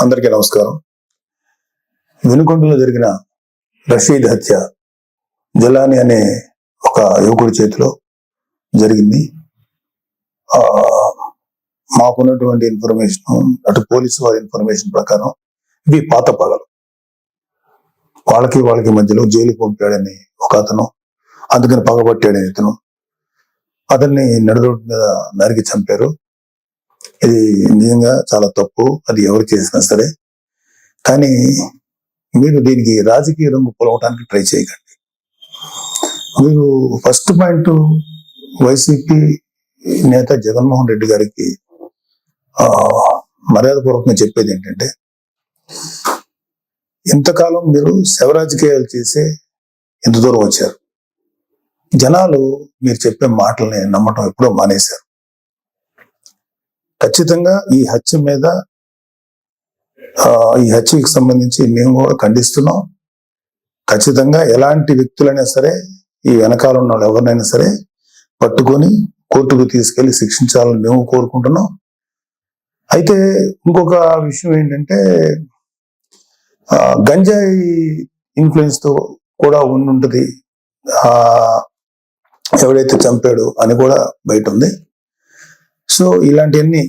అందరికీ నమస్కారం. వెనుకొండలో జరిగిన రషీద్ హత్య జలాని అనే ఒక యువకుడి చేతిలో జరిగింది. ఆ, మాకున్నటువంటి ఇన్ఫర్మేషన్ అటు పోలీసు వారి ఇన్ఫర్మేషన్ ప్రకారం ఇవి పాత పగలు. వాళ్ళకి వాళ్ళకి మధ్యలో జైలు పంపాడని ఒక అతను అందుకని పగబట్టాడని ఇతను అతన్ని నడురోడ్డు మీద నరికి చంపారు. ఇది నిజంగా చాలా తప్పు. అది ఎవరు చేసినా సరే. కానీ మీరు దీనికి రాజకీయ రంగు పొలవటానికి ట్రై చేయకండి. మీరు ఫస్ట్ పాయింట్ వైసీపీ నేత జగన్మోహన్ రెడ్డి గారికి మర్యాదపూర్వకంగా చెప్పేది ఏంటంటే ఇంతకాలం మీరు శవ రాజకీయాలు చేసే ఇంత దూరం వచ్చారు. జనాలు మీరు చెప్పే మాటల్ని నమ్మటం ఎప్పుడో మానేశారు. ఖచ్చితంగా ఈ హత్య మీద ఈ హత్యకి సంబంధించి మేము కూడా ఖండిస్తున్నాం. ఖచ్చితంగా ఎలాంటి వ్యక్తులైనా సరే ఈ వెనకాల ఉన్న వాళ్ళు ఎవరినైనా సరే పట్టుకొని కోర్టుకు తీసుకెళ్ళి శిక్షించాలని మేము కోరుకుంటున్నాం. అయితే ఇంకొక విషయం ఏంటంటే గంజాయి ఇన్ఫ్లుయెన్స్తో కూడా ఉండుంటుంది. ఎవడైతే చంపాడు అని కూడా బయట ఉంది. సో ఇలాంటివన్నీ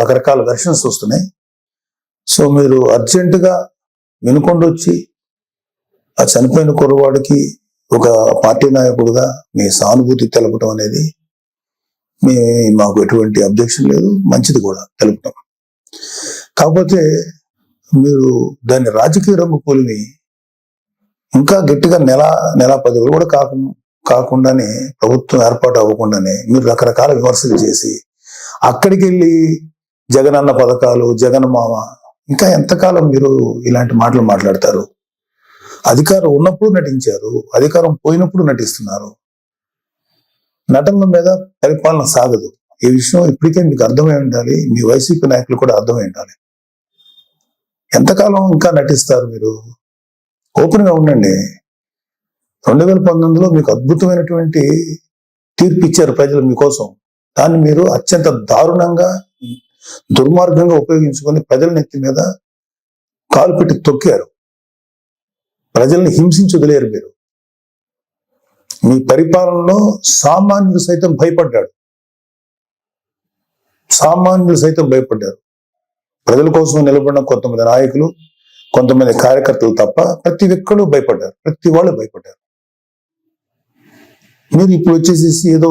రకరకాల వెర్షన్స్ వస్తున్నాయి. సో మీరు అర్జెంటుగా వినుకొండ వచ్చి ఆ చనిపోయిన కుర్రవాడికి ఒక పార్టీ నాయకుడుగా మీ సానుభూతి తెలపటం అనేది మీ మాకు ఎటువంటి అబ్జెక్షన్ లేదు. మంచిది కూడా తెలుపుతాం కాకపోతే మీరు దాన్ని రాజకీయ రంగు పోలిని ఇంకా గట్టిగా నెల నెల పది కూడా కాకు కాకుండానే ప్రభుత్వం ఏర్పాటు అవ్వకుండానే మీరు రకరకాల విమర్శలు చేసి అక్కడికి వెళ్ళి జగనన్న పథకాలు జగన్ మామ ఇంకా ఎంతకాలం మీరు ఇలాంటి మాటలు మాట్లాడతారు? అధికారం ఉన్నప్పుడు నటించారు అధికారం పోయినప్పుడు నటిస్తున్నారు. నటనల మీద పరిపాలన సాగదు. ఈ విషయం ఇప్పటికే మీకు అర్థమై ఉండాలి మీ వైసీపీ నాయకులు కూడా అర్థమై ఉండాలి. ఎంతకాలం ఇంకా నటిస్తారు మీరు? ఓపెన్గా ఉండండి. రెండు వేల పంతొమ్మిదిలో మీకు అద్భుతమైనటువంటి తీర్పు ఇచ్చారు ప్రజలు మీకోసం. దాన్ని మీరు అత్యంత దారుణంగా దుర్మార్గంగా ఉపయోగించుకొని ప్రజల నెత్తి మీద కాలు పెట్టి తొక్కారు. ప్రజల్ని హింసించి వదిలేరు మీరు. మీ పరిపాలనలో సామాన్యులు సైతం భయపడ్డాడు సామాన్యులు సైతం భయపడ్డారు. ప్రజల కోసం నిలబడిన కొంతమంది నాయకులు కొంతమంది కార్యకర్తలు తప్ప ప్రతి ఒక్కరు భయపడ్డారు. ప్రతి వాళ్ళు భయపడ్డారు. మీరు ఇప్పుడు వచ్చేసేసి ఏదో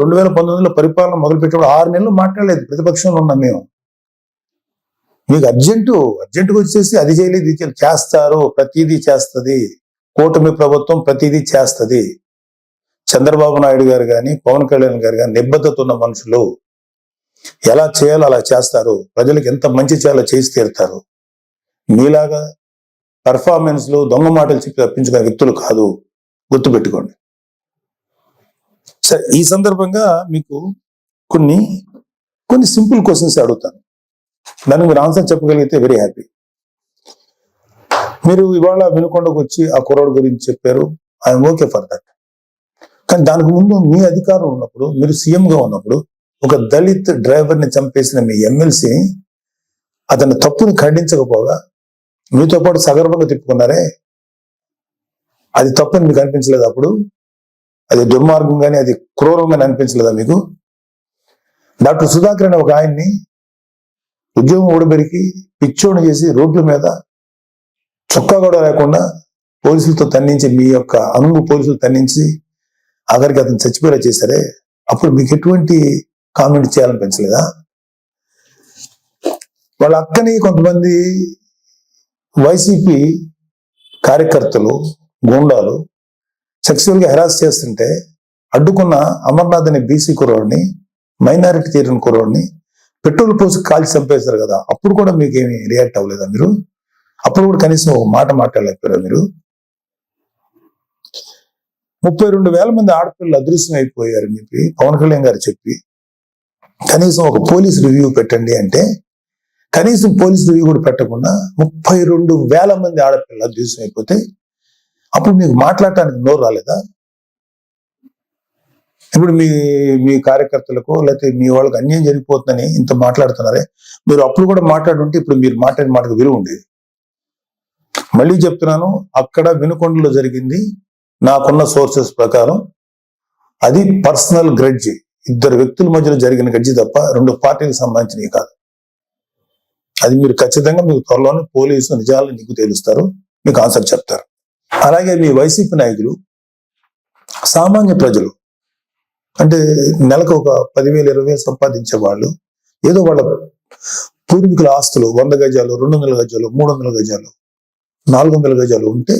రెండు వేల పంతొమ్మిదిలో పరిపాలన మొదలుపెట్టినప్పుడు ఆరు నెలలు మాట్లాడలేదు. ప్రతిపక్షంలో ఉన్నాం మేము. మీకు అర్జెంటు అర్జెంటుగా వచ్చేసి అది చేయలేదు ఇది చేయలేదు. చేస్తారు ప్రతిదీ చేస్తుంది. కూటమి ప్రభుత్వం ప్రతిదీ చేస్తుంది. చంద్రబాబు నాయుడు గారు కానీ పవన్ కళ్యాణ్ గారు కానీ నిబద్ధత ఉన్న మనుషులు. ఎలా చేయాలో అలా చేస్తారు. ప్రజలకు ఎంత మంచి చేయాలో చేసి తీరుతారు. మీలాగా పర్ఫార్మెన్స్లు దొంగ మాటలు చెప్పి తప్పించుకునే వ్యక్తులు కాదు. గుర్తుపెట్టుకోండి. సరే ఈ సందర్భంగా మీకు కొన్ని కొన్ని సింపుల్ క్వశ్చన్స్ అడుగుతాను. దానికి మీరు ఆన్సర్ చెప్పగలిగితే వెరీ హ్యాపీ మీరు ఇవాళ వినుకొండకు వచ్చి ఆ కుర్రోడు గురించి చెప్పారు. ఐఎమ్ ఓకే ఫర్ దట్ కానీ దానికి ముందు మీ అధికారం ఉన్నప్పుడు మీరు సీఎంగా ఉన్నప్పుడు ఒక దళిత్ డ్రైవర్ని చంపేసిన మీ ఎమ్మెల్సీని అతని తప్పుని ఖండించకపోగా మీతో పాటు సగర్వంగా తిప్పుకున్నారే? అది తప్పని మీకు అనిపించలేదు అప్పుడు? అది దుర్మార్గం కానీ అది క్రూరంగానే అనిపించలేదా మీకు? డాక్టర్ సుధాకర్ అనే ఒక ఆయన్ని ఉద్యోగం ఊడబెరికి పిచ్చోడు చేసి రోడ్ల మీద చొక్కా కూడా లేకుండా పోలీసులతో తన్నించి మీ యొక్క అనుగు పోలీసులు తన్నించి ఆఖరికి అతను చచ్చిపోయేలా చేశారే. అప్పుడు మీకు ఎటువంటి కామెంట్ చేయాలనిపించలేదా? వాళ్ళ అక్కని కొంతమంది వైసీపీ కార్యకర్తలు గూండాలు సెక్సువల్గా హెరాస్ చేస్తుంటే అడ్డుకున్న అమర్నాథ్ అనే బీసీ కుర్రోడిని మైనారిటీ తీరిన కుర్రోడిని పెట్రోల్ పోసి కాల్చి చంపేశారు కదా. అప్పుడు కూడా మీకు ఏమి రియాక్ట్ అవ్వలేదా మీరు? అప్పుడు కూడా కనీసం ఒక మాట మాట్లాడలేకపోయారా మీరు? ముప్పై రెండు వేల మంది ఆడపిల్లలు అదృశ్యం అయిపోయారని చెప్పి పవన్ కళ్యాణ్ గారు చెప్పి. కనీసం ఒక పోలీస్ రివ్యూ పెట్టండి అంటే కనీసం పోలీస్ రివ్యూ కూడా పెట్టకుండా ముప్పై రెండు వేల మంది ఆడపిల్లలు అదృశ్యం అయిపోతే అప్పుడు మీకు మాట్లాడటానికి నోరు రాలేదా? ఇప్పుడు మీ మీ కార్యకర్తలకు లేకపోతే మీ వాళ్ళకి అన్యాయం జరిగిపోతుందని ఇంత మాట్లాడుతున్నారే మీరు అప్పుడు కూడా మాట్లాడుంటే ఇప్పుడు మీరు మాట్లాడిన మాటకు విలువ ఉండేది. మళ్ళీ చెప్తున్నాను అక్కడ వినుకొండలో జరిగింది నాకున్న సోర్సెస్ ప్రకారం అది పర్సనల్ గ్రెడ్జి ఇద్దరు వ్యక్తుల మధ్యలో జరిగిన గడ్జి తప్ప రెండు పార్టీలకు సంబంధించినవి కాదు. అది మీరు ఖచ్చితంగా మీకు త్వరలోనే పోలీసు నిజాలు నీకు తేలుస్తారు మీకు ఆన్సర్ చెప్తారు. అలాగే మీ వైసీపీ నాయకులు సామాన్య ప్రజలు అంటే నెలకు ఒక పదివేలు ఇరవై వేలు సంపాదించే వాళ్ళు ఏదో వాళ్ళ పూర్వీకుల ఆస్తులు వంద గజాలు రెండు వందల గజాలు మూడు వందల గజాలు నాలుగు వందల గజాలు ఉంటే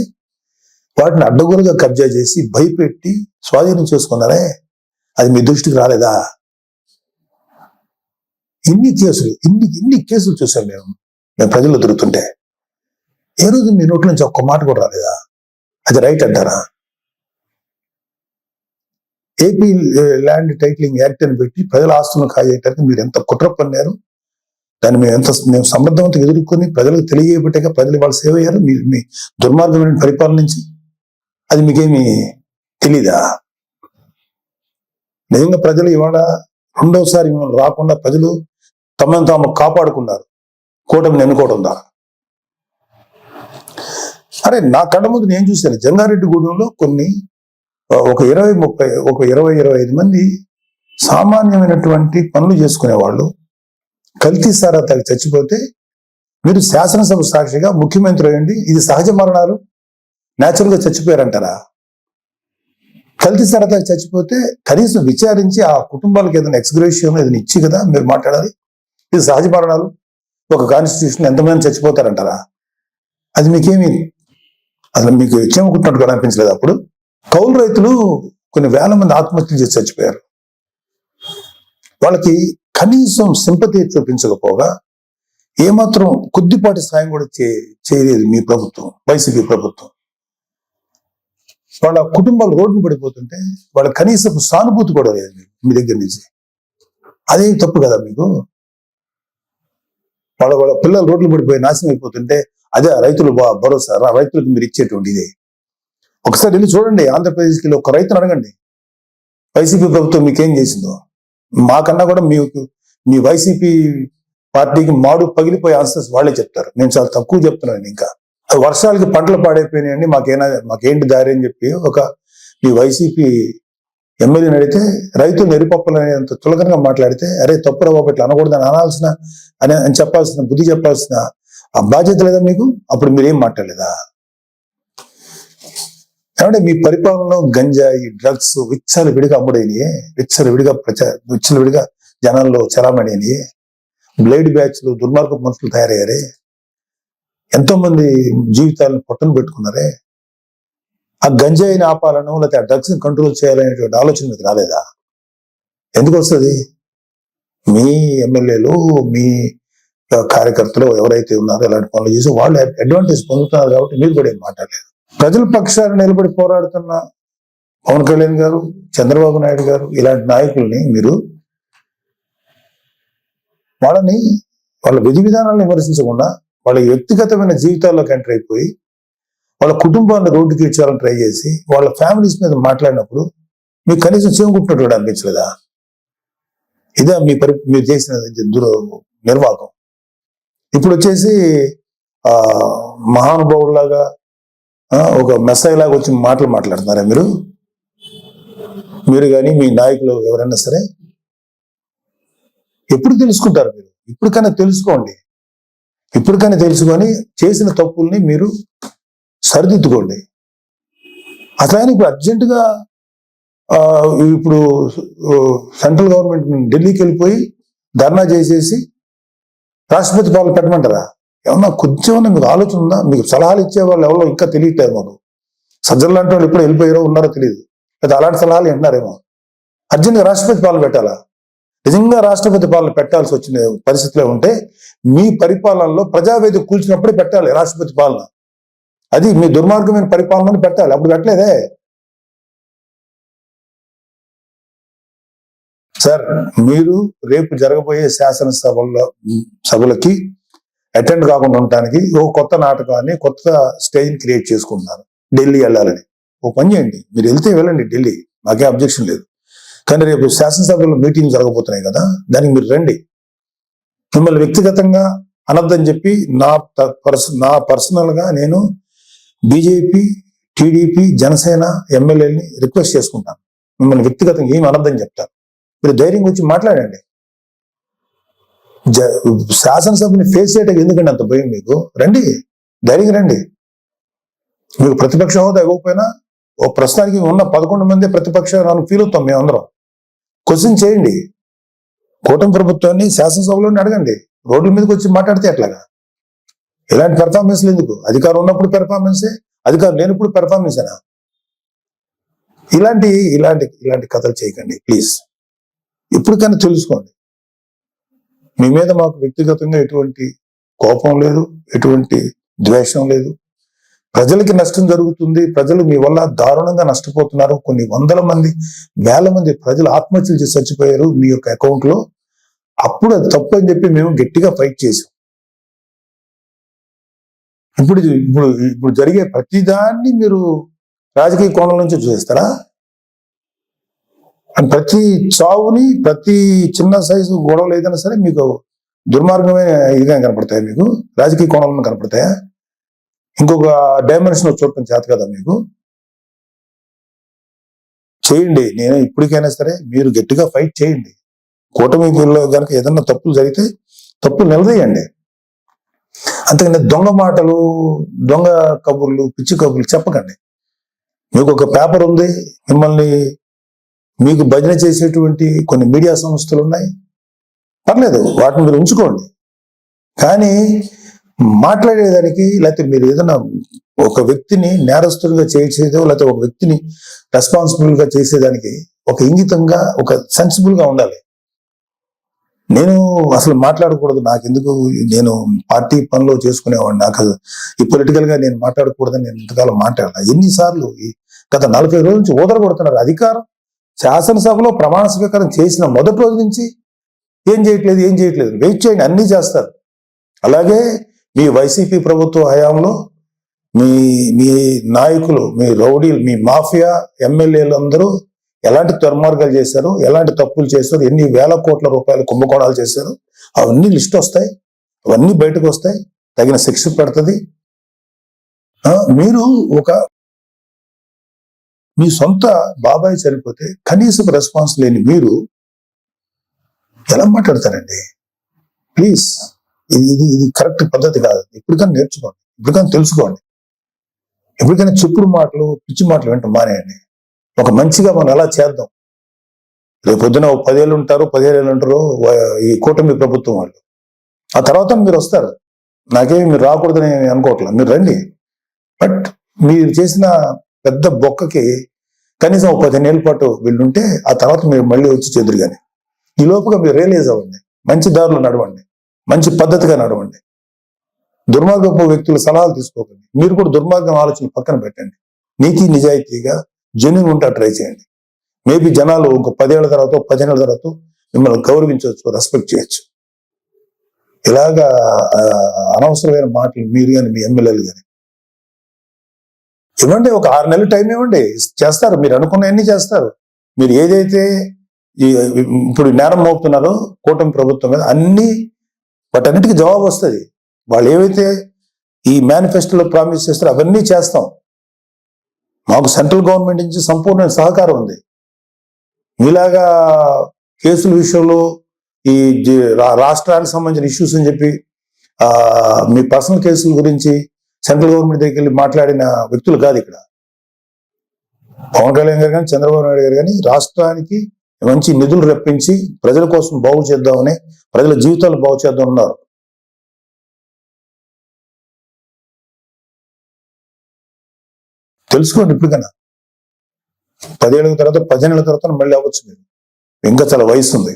వాటిని అడ్డగోలుగా కబ్జా చేసి భయపెట్టి స్వాధీనం చేసుకున్నారే? అది మీ దృష్టికి రాలేదా? ఇన్ని కేసులు ఇన్ని ఇన్ని కేసులు చూసాం మేము మేము ప్రజలు దొరుకుతుంటే ఏ రోజు మీ నోట్ల నుంచి ఒక్క మాట కూడా రాలేదా? అది రైట్ అంటారా? ఏపీ ల్యాండ్ టైటిలింగ్ యాక్ట్ అని పెట్టి ప్రజల ఆస్తులను కాజేయటానికి మీరు ఎంత కుట్ర పన్నారు దాన్ని మేము ఎంత మేము సమర్థవంతంగా ఎదుర్కొని ప్రజలకు తెలియబట్టాక ప్రజలు వాళ్ళు సేవ అయ్యారు. మీరు మీ దుర్మార్గమైన పరిపాలన నుంచి అది మీకేమి తెలీదా? నిజంగా ప్రజలు ఇవాళ రెండోసారి మిమ్మల్ని రాకుండా ప్రజలు తమను తాము కాపాడుకున్నారు. కూటమిని ఎన్నుకోవడం ద్వారా. అరే నా కళ్ళ ముందు నేను చూశాను. జంగారెడ్డి గూడెంలో కొన్ని ఒక ఇరవై ముప్పై ఒక ఇరవై ఇరవై ఐదు మంది సామాన్యమైనటువంటి పనులు చేసుకునే వాళ్ళు కల్తీ సారా తాగి చచ్చిపోతే మీరు శాసనసభ సాక్షిగా ముఖ్యమంత్రి అయ్యండి. ఇది సహజ మరణాలు. న్యాచురల్గా చచ్చిపోయారంటారా? కల్తీ సారా తాగి చచ్చిపోతే కనీసం విచారించి ఆ కుటుంబాలకు ఏదైనా ఎక్స్గ్రేషియం ఏదైనా ఇచ్చి కదా మీరు మాట్లాడాలి. ఇది సహజ మరణాలు. ఒక కాన్స్టిట్యూషన్ ఎంతమంది చచ్చిపోతారంటారా? అది మీకేమీ అసలు మీకు చెమకుంటున్నట్టు కూడా అనిపించలేదు అప్పుడు. కౌలు రైతులు కొన్ని వేల మంది ఆత్మహత్యలు చేసి చచ్చిపోయారు. వాళ్ళకి కనీసం సింపతి చూపించకపోగా ఏమాత్రం కొద్దిపాటి సాయం కూడా చే చేయలేదు మీ ప్రభుత్వం వైసీపీ ప్రభుత్వం. వాళ్ళ కుటుంబాలు రోడ్డు పడిపోతుంటే వాళ్ళ కనీసం సానుభూతి కూడా లేదు మీ దగ్గర నుంచి. అదే తప్పు కదా మీకు? వాళ్ళ వాళ్ళ పిల్లలు రోడ్లు పడిపోయి నాశనం అయిపోతుంటే అదే రైతులు బా- భరోసా రైతులకు మీరు ఇచ్చేటువంటి ఇదే ఒకసారి వెళ్ళి చూడండి ఆంధ్రప్రదేశ్కి వెళ్ళి ఒక రైతును అడగండి. వైసీపీ ప్రభుత్వం మీకేం చేసిందో? మాకన్నా కూడా మీకు మీ వైసీపీ పార్టీకి మాడు పగిలిపోయే ఆన్సర్స్ వాళ్ళే చెప్తారు. నేను చాలా తక్కువ చెప్తున్నాను ఇంకా. వర్షాలకి పంటలు పాడైపోయినాయండి మాకేనా మాకేంటి దారి అని చెప్పి ఒక మీ వైసీపీ ఎమ్మెల్యేని అడిగితే రైతులు నిరుపప్పులు అనేంత తులకనగా మాట్లాడితే అరే తప్పు ఒకటి ఇట్లా అనకూడదని అనాల్సిన అని అని చెప్పాల్సిన బుద్ధి చెప్పాల్సిన ఆ బాధ్యత లేదా మీకు? అప్పుడు మీరేం మాట్లాడలేదా? ఏమంటే మీ పరిపాలనలో గంజాయి డ్రగ్స్ విచ్చల విడిగా అమ్ముడైనయే విచ్చల విడిగా ప్రచార విచ్చల విడిగా జనాల్లో చలామణియని బ్లేడ్ బ్యాచ్లు దుర్మార్గ మనుషులు తయారయ్యారే ఎంతో మంది జీవితాలను పొట్టను పెట్టుకున్నారే ఆ గంజాయిని ఆపాలను లేకపోతే ఆ డ్రగ్స్ని కంట్రోల్ చేయాలనేటువంటి ఆలోచన మీకు రాలేదా? ఎందుకు వస్తుంది? మీ ఎమ్మెల్యేలు మీ కార్యకర్తలు ఎవరైతే ఉన్నారో ఇలాంటి పనులు చేసి వాళ్ళు అడ్వాంటేజ్ పొందుతున్నారు కాబట్టి మీరు కూడా ఏం మాట్లాడలేదు. ప్రజల పక్షాన్ని నిలబడి పోరాడుతున్న పవన్ కళ్యాణ్ గారు చంద్రబాబు నాయుడు గారు ఇలాంటి నాయకుల్ని మీరు వాళ్ళని వాళ్ళ విధి విధానాలను విమర్శించకుండా వాళ్ళ వ్యక్తిగతమైన జీవితాల్లోకి ఎంటర్ అయిపోయి వాళ్ళ కుటుంబాన్ని రోడ్డుకి ఇచ్చాలని ట్రై చేసి వాళ్ళ ఫ్యామిలీస్ మీద మాట్లాడినప్పుడు మీకు కనీసం చేకుంటున్నట్టు కూడా అనిపించలేదా? ఇదే మీ పరి మీరు చేసిన దుర్ నిర్వాహకం ఇప్పుడు వచ్చేసి మహానుభావులాగా ఒక మెస్సాయి లాగా వచ్చి మాటలు మాట్లాడుతున్నారా మీరు? మీరు కానీ మీ నాయకులు ఎవరైనా సరే? ఎప్పుడు తెలుసుకుంటారు మీరు? ఇప్పటికైనా తెలుసుకోండి. ఇప్పటికైనా తెలుసుకొని చేసిన తప్పుల్ని మీరు సరిదిద్దుకోండి. అసలు ఇప్పుడు అర్జెంటుగా ఇప్పుడు సెంట్రల్ గవర్నమెంట్ ఢిల్లీకి వెళ్ళిపోయి ధర్నా చేసేసి రాష్ట్రపతి పాలన పెట్టమంటారా? ఏమన్నా కొంచెం మీకు ఆలోచన ఉందా? మీకు సలహాలు ఇచ్చే వాళ్ళు ఎవరో ఇంకా తెలియట్లేదు మాకు. సజ్జలు లాంటి వాళ్ళు ఎప్పుడు వెళ్ళిపోయారో ఉన్నారో తెలియదు. లేదా అలాంటి సలహాలు వింటున్నారేమో. అర్జెంట్గా రాష్ట్రపతి పాలన పెట్టాలా? నిజంగా రాష్ట్రపతి పాలన పెట్టాల్సి వచ్చిన పరిస్థితిలో ఉంటే మీ పరిపాలనలో ప్రజావేదిక కూల్చినప్పుడే పెట్టాలి రాష్ట్రపతి పాలన. అది మీ దుర్మార్గమైన పరిపాలనని పెట్టాలి. అప్పుడు పెట్టలేదే. సార్ మీరు రేపు జరగబోయే శాసనసభల్లో సభలకి అటెండ్ కాకుండా ఉండటానికి ఓ కొత్త నాటకాన్ని కొత్త స్టేజ్ క్రియేట్ చేసుకుంటున్నారు ఢిల్లీ వెళ్ళాలని. ఓ పని చేయండి. మీరు వెళ్తే వెళ్ళండి ఢిల్లీ. మాకే అబ్జెక్షన్ లేదు. కానీ రేపు శాసనసభలో మీటింగ్ జరగబోతున్నాయి కదా దానికి మీరు రండి. మిమ్మల్ని వ్యక్తిగతంగా అనర్థం చెప్పి నా ప- పర్స నా పర్సనల్గా నేను బీజేపీ టీడీపీ జనసేన ఎమ్మెల్యేని రిక్వెస్ట్ చేసుకుంటాను. మిమ్మల్ని వ్యక్తిగతంగా ఏమి అనర్థం చెప్తాను. మీరు ధైర్యం వచ్చి మాట్లాడండి. జ- శాసనసభని ఫేస్ చేయడానికి ఎందుకండి అంత భయం మీకు? రండి ధైర్యంగా రండి. మీకు ప్రతిపక్ష హోదా ఇవ్వకపోయినా ఓ ప్రస్తుతానికి ఉన్న పదకొండు మంది ప్రతిపక్ష ఫీల్ అవుతాం మేమందరం. క్వశ్చన్ చేయండి. కూటమి ప్రభుత్వాన్ని శాసనసభలోనే అడగండి. రోడ్ల మీదకి వచ్చి మాట్లాడితే ఎట్లాగా? ఇలాంటి పెర్ఫార్మెన్స్లు ఎందుకు? అధికారం ఉన్నప్పుడు పెర్ఫార్మెన్సే అధికారం లేనప్పుడు పెర్ఫార్మెన్సేనా ఇలాంటి ఇలాంటి ఇలాంటి కథలు చేయకండి ప్లీజ్ ఎప్పటికైనా తెలుసుకోండి. మీ మీద మాకు వ్యక్తిగతంగా ఎటువంటి కోపం లేదు ఎటువంటి ద్వేషం లేదు. ప్రజలకి నష్టం జరుగుతుంది ప్రజలు మీ వల్ల దారుణంగా నష్టపోతున్నారు. కొన్ని వందల మంది వేల మంది ప్రజలు ఆత్మహత్యలు చేసి చచ్చిపోయారు మీ యొక్క అకౌంట్లో. అప్పుడు అది తప్పు అని చెప్పి మేము గట్టిగా ఫైట్ చేసాం ఇప్పుడు ఇప్పుడు ఇప్పుడు జరిగే ప్రతిదాన్ని మీరు రాజకీయ కోణం నుంచి చూసేస్తారా? ప్రతి చావుని ప్రతి చిన్న సైజు గొడవలు ఏదైనా సరే మీకు దుర్మార్గమైన ఇదిగా కనపడతాయి మీకు? రాజకీయ కోణాలను కనపడతాయా? ఇంకొక డైమెన్షన్ చూడటం చేత కదా మీకు? చేయండి. నేను ఇప్పటికైనా సరే మీరు గట్టిగా ఫైట్ చేయండి. కూటమిలో కనుక ఏదన్నా తప్పులు జరిగితే తప్పులు నిలదీయండి. అంతేగాని దొంగ మాటలు దొంగ కబుర్లు పిచ్చి కబుర్లు చెప్పకండి. మీకు ఒక పేపర్ ఉంది. మిమ్మల్ని మీకు భజన చేసేటువంటి కొన్ని మీడియా సంస్థలు ఉన్నాయి. పర్లేదు వాటిని మీరు ఉంచుకోండి. కానీ మాట్లాడేదానికి లేకపోతే మీరు ఏదైనా ఒక వ్యక్తిని నేరస్తులుగా చేసేదో లేకపోతే ఒక వ్యక్తిని రెస్పాన్సిబుల్గా చేసేదానికి ఒక ఇంగితంగా ఒక సెన్సిబుల్గా ఉండాలి. నేను అసలు మాట్లాడకూడదు. నాకు ఎందుకు నేను పార్టీ పనిలో చేసుకునేవాడిని. నాకు ఈ పొలిటికల్గా నేను మాట్లాడకూడదని నేను ఇంతకాలం మాట్లాడాను ఎన్నిసార్లు ఈ గత నలభై రోజుల నుంచి ఊదర కొడుతున్నారు అధికారం. శాసనసభలో ప్రమాణ స్వీకారం చేసిన మొదటి రోజు నుంచి ఏం చేయట్లేదు ఏం చేయట్లేదు. వెయిట్ చేయండి అన్నీ చేస్తారు. అలాగే మీ వైసీపీ ప్రభుత్వ హయాంలో మీ మీ నాయకులు మీ రౌడీలు మీ మాఫియా ఎమ్మెల్యేలు అందరూ ఎలాంటి దుర్మార్గాలు చేశారు ఎలాంటి తప్పులు చేశారు ఎన్ని వేల కోట్ల రూపాయలు కుంభకోణాలు చేశారు అవన్నీ లిస్ట్ వస్తాయి అవన్నీ బయటకు వస్తాయి తగిన శిక్ష పెడుతుంది. మీరు ఒక మీ సొంత బాబాయ్ చనిపోతే కనీసం రెస్పాన్స్ లేని మీరు ఎలా మాట్లాడతారండి? ప్లీజ్. ఇది ఇది ఇది కరెక్ట్ పద్ధతి కాదు. ఇప్పటికైనా నేర్చుకోండి. ఇప్పటికైనా తెలుసుకోండి. ఎప్పటికైనా చెప్పుడు మాటలు పిచ్చి మాటలు వింటాం మానేయండి. ఒక మంచిగా మనం ఎలా చేద్దాం? రేపు పొద్దున ఓ పదేళ్ళు ఉంటారు పదిహేళ్ళు ఉంటారు ఈ కూటమి ప్రభుత్వం వాళ్ళు. ఆ తర్వాత మీరు వస్తారు. నాకేమి మీరు రాకూడదని అనుకోవట్లేదు మీరు రండి. బట్ మీరు చేసిన పెద్ద బొక్కకి కనీసం ఒక పదిహేనేళ్ళ పాటు వెళ్ళుంటే ఆ తర్వాత మీరు మళ్ళీ వచ్చి చెదురు కానీ. ఈ లోపుగా మీరు రియలైజ్ అవ్వండి. మంచి దారిలో నడవండి. మంచి పద్ధతిగా నడవండి. దుర్మార్గపు వ్యక్తుల సలహాలు తీసుకోకండి. మీరు కూడా దుర్మార్గం ఆలోచన పక్కన పెట్టండి. నీతి నిజాయితీగా జెన్యున్ ఉంటా ట్రై చేయండి. మేబీ జనాలు ఒక పదేళ్ళ తర్వాత పదిహేనేళ్ళ తర్వాత మిమ్మల్ని గౌరవించవచ్చు రెస్పెక్ట్ చేయొచ్చు. ఇలాగా అనవసరమైన మాటలు మీరు కానీ మీ ఎమ్మెల్యేలు కానీ ఇవ్వండి ఒక ఆరు నెలలు టైం ఇవ్వండి. చేస్తారు మీరు అనుకున్నవన్నీ చేస్తారు. మీరు ఏదైతే ఇప్పుడు నేరం మోపుతున్నారో కూటమి ప్రభుత్వం మీద అన్ని వాటన్నిటికీ జవాబు వస్తుంది. వాళ్ళు ఏవైతే ఈ మేనిఫెస్టోలో ప్రామిస్ చేస్తారో అవన్నీ చేస్తాం. మాకు సెంట్రల్ గవర్నమెంట్ నుంచి సంపూర్ణ సహకారం ఉంది. మీలాగా కేసుల విషయంలో ఈ రా- రాష్ట్రానికి సంబంధించిన ఇష్యూస్ అని చెప్పి మీ పర్సనల్ కేసుల గురించి సెంట్రల్ గవర్నమెంట్ దగ్గరికి వెళ్ళి మాట్లాడిన వ్యక్తులు కాదు ఇక్కడ. పవన్ కళ్యాణ్ గారు కానీ చంద్రబాబు నాయుడు గారు కానీ రాష్ట్రానికి మంచి నిధులు రప్పించి ప్రజల కోసం బాగు చేద్దామని ప్రజల జీవితాలు బాగు చేద్దాం ఉన్నారు తెలుసుకోండి ఇప్పటికైనా. పదేళ్ళ తర్వాత పదిహేనుల తర్వాత మళ్ళీ అవ్వచ్చు మీరు. ఇంకా చాలా వయసు ఉంది.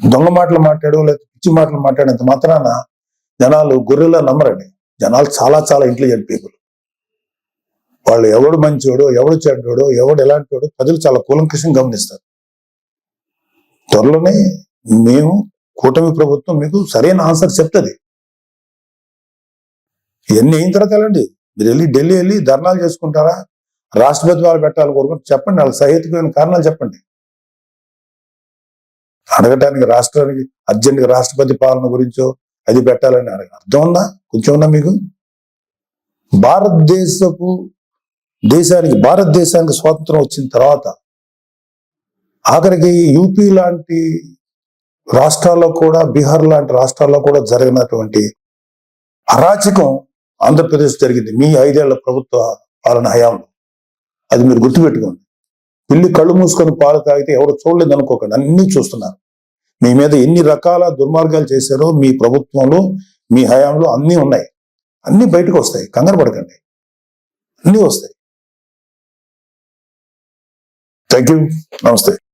దొంగ మాటలు మాట్లాడు లేదా పిచ్చి మాటలు మాట్లాడినంత మాత్రాన జనాలు గొర్రెలా నమ్మరండి. జనాలు చాలా చాలా ఇంటెలిజెంట్ పీపుల్ వాళ్ళు ఎవడు మంచోడు ఎవడు చెడ్డోడో ఎవడు ఎలాంటి వాడో ప్రజలు చాలా కూలంకృషం గమనిస్తారు. త్వరలోనే మేము కూటమి ప్రభుత్వం మీకు సరైన ఆన్సర్ చెప్తుంది. ఇవన్నీ అయిన తర్వాత వెళ్ళండి. మీరు వెళ్ళి ఢిల్లీ వెళ్ళి ధర్నాలు చేసుకుంటారా? రాష్ట్రపతి వాళ్ళు పెట్టాలి కోరుకుంటే చెప్పండి. వాళ్ళ సహేతుకమైన కారణాలు చెప్పండి. అడగటానికి రాష్ట్రానికి అర్జెంట్గా రాష్ట్రపతి పాలన గురించో అది పెట్టాలని అడగ అర్థం ఉందా? కొంచెం ఉందా మీకు? భారతదేశపు దేశానికి భారతదేశానికి స్వాతంత్రం వచ్చిన తర్వాత ఆఖరికి యూపీ లాంటి రాష్ట్రాల్లో కూడా బీహార్ లాంటి రాష్ట్రాల్లో కూడా జరిగినటువంటి అరాచకం ఆంధ్రప్రదేశ్ జరిగింది. మీ ఐదేళ్ళ ప్రభుత్వ పాలన హయాంలో. అది మీరు గుర్తుపెట్టుకోండి. పిల్లి కళ్ళు మూసుకొని పాలు తాగితే ఎవరు చూడలేదు అనుకోకండి అన్ని చూస్తున్నారు. మీ మీద ఎన్ని రకాల దుర్మార్గాలు చేశారో మీ ప్రభుత్వంలో మీ హయాంలో అన్నీ ఉన్నాయి. అన్ని బయటకు వస్తాయి. కంగారు పడకండి. అన్నీ వస్తాయి. థ్యాంక్ యూ నమస్తే.